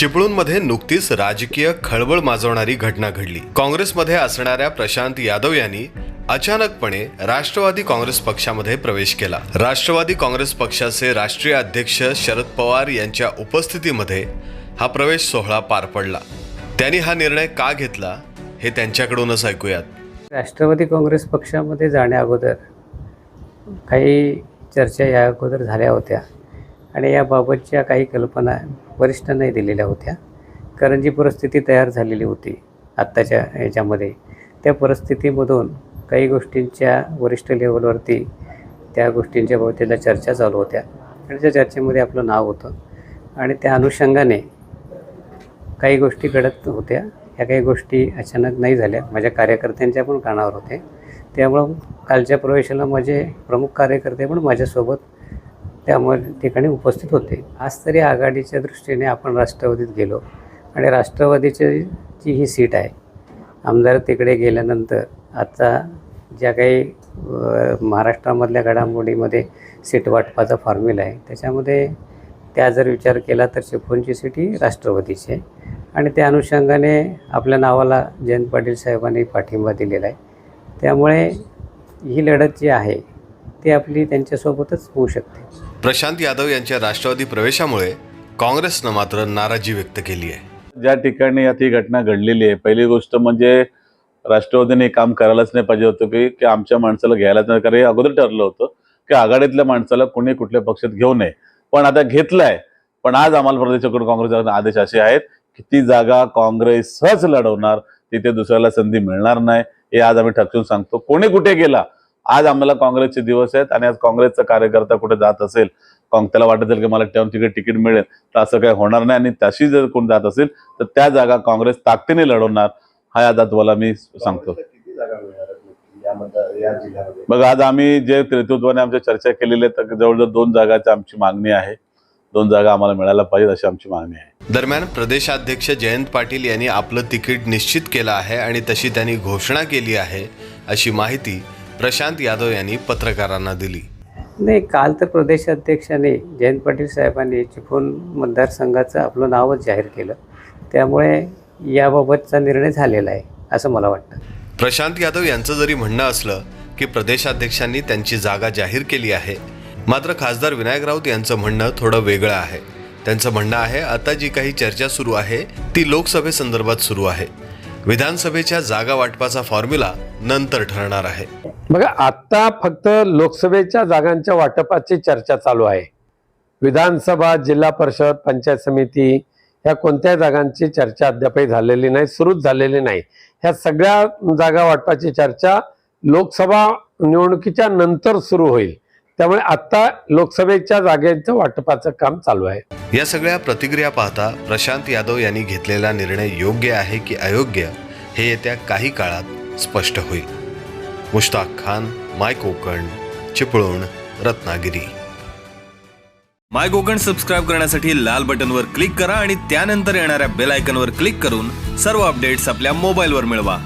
चिपळूणमध्ये नुकतीच राजकीय खळबळ माजवणारी घटना घडली. काँग्रेसमध्ये असणाऱ्या प्रशांत यादव यांनी अचानकपणे राष्ट्रवादी काँग्रेस पक्षामध्ये प्रवेश केला. राष्ट्रवादी काँग्रेस पक्षाचे राष्ट्रीय अध्यक्ष शरद पवार यांच्या उपस्थितीमध्ये हा प्रवेश सोहळा पार पडला. त्यांनी हा निर्णय का घेतला हे त्यांच्याकडूनच ऐकूयात. राष्ट्रवादी काँग्रेस पक्षामध्ये जाण्या अगोदर काही चर्चा या अगोदर झाल्या होत्या. आणि याबाबतच्या काही कल्पना वरिष्ठांनाही दिलेल्या होत्या. कारण जी परिस्थिती तयार झालेली होती आत्ताच्या याच्यामध्ये त्या परिस्थितीमधून काही गोष्टींच्या वरिष्ठ लेवलवरती त्या गोष्टींच्या बाबतीला चर्चा चालू होत्या. आणि त्या चर्चेमध्ये आपलं नाव होतं. आणि त्या अनुषंगाने काही गोष्टी घडत होत्या. ह्या काही गोष्टी अचानक नाही झाल्या. माझ्या कार्यकर्त्यांच्या पण कानावर होते. त्यामुळं कालच्या प्रवेशाला माझे प्रमुख कार्यकर्ते पण माझ्यासोबत त्यामुळे ठिकाणी उपस्थित होते. आज तरी आघाडीच्या दृष्टीने आपण राष्ट्रवादीत गेलो आणि राष्ट्रवादीची जी ही सीट आहे. आमदार तिकडे गेल्यानंतर आता ज्या काही महाराष्ट्रामधल्या घडामोडीमध्ये सीट वाटपाचा फॉर्म्युला आहे त्याच्यामध्ये त्या जर विचार केला तर चिपळूणची सीट ही राष्ट्रवादीची आहे. आणि त्या अनुषंगाने आपल्या नावाला जयंत पाटील साहेबांनी पाठिंबा दिलेला आहे. त्यामुळे ही लढत जी आहे ती आपली त्यांच्यासोबतच होऊ शकते. प्रशांत यादव यांच्या राष्ट्रवादी प्रवेशामुळे काँग्रेसनं मात्र नाराजी व्यक्त केली आहे. ज्या ठिकाणी आता ही घटना घडलेली आहे पहिली गोष्ट म्हणजे राष्ट्रवादीने काम करायलाच नाही पाहिजे होतं की की आमच्या माणसाला घ्यायलाच नाही. कारण हे अगोदर ठरलं होतं की आघाडीतल्या माणसाला कोणी कुठल्या पक्षात घेऊ नये. पण आता घेतलाय. पण आज आम्हाला प्रदेशाकडून काँग्रेसचा आदेश असे आहेत की ती जागा काँग्रेसच लढवणार. तिथे दुसऱ्याला संधी मिळणार नाही. हे आज आम्ही ठरवून सांगतो. कोणी कुठे गेला आज आम्हाला काँग्रेसचे दिवस आहेत आणि आज काँग्रेसचा कार्यकर्ता कुठे जात असेल त्याला वाटत असेल की मला ठेवून तिकडे तिकीट मिळेल तर असं काही होणार नाही. आणि तशी जर कोण जात असेल तर त्या जागा काँग्रेस ताकदीने लढवणार हा आता तुम्हाला मी सांगतो. बघा आज आम्ही जे नेतृत्वाने आमच्या चर्चा केलेली आहे तर जवळजवळ दोन जागाची आमची मागणी आहे. दोन जागा आम्हाला मिळायला पाहिजेत अशी आमची मागणी आहे. दरम्यान प्रदेशाध्यक्ष जयंत पाटील यांनी आपलं तिकीट निश्चित केलं आहे आणि तशी त्यांनी घोषणा केली आहे अशी माहिती प्रशांत यादव यांनी पत्रकारांना दिली. नाही काल तर प्रदेशाध्यक्षाने जयंत पाटील साहेबांनी चिपळूण मतदारसंघाचं आपलं नावच जाहीर केलं. त्यामुळे याबाबतचा निर्णय झालेला आहे असं मला वाटतं. प्रशांत यादव यांचं जरी म्हणणं असलं की प्रदेशाध्यक्षांनी त्यांची जागा जाहीर केली आहे मात्र खासदार विनायक राऊत यांचं म्हणणं थोडं वेगळं आहे. त्यांचं म्हणणं आहे आता जी काही चर्चा सुरू आहे ती लोकसभेसंदर्भात सुरू आहे. विधानसभेच्या जागा वाटपाचा फॉर्म्युला नंतर ठरणार आहे. बघा आता फक्त लोकसभेच्या जागांच्या वाटपाची चर्चा चालू आहे. विधानसभा जिल्हा परिषद पंचायत समिती ह्या कोणत्या जागांची चर्चा अद्यापही झालेली नाही सुरूच झालेली नाही. ह्या सगळ्या जागा वाटपाची चर्चा लोकसभा निवडणुकीच्या नंतर सुरू होईल. त्यामुळे आता लोकसभेच्या जागेचं वाटपाचं काम चालू आहे. या सगळ्या प्रतिक्रिया पाहता प्रशांत यादव यांनी घेतलेला निर्णय योग्य आहे की अयोग्य हे येत्या काही काळात स्पष्ट होईल. Mushtaq Khan my Konkan Chiplun Ratnagiri. My Konkan subscribe करण्यासाठी लाल बटनवर क्लिक करा आणि त्यानंतर येणाऱ्या बेल आयकनवर क्लिक करून सर्व अपडेट्स आपल्या मोबाईलवर मिळवा.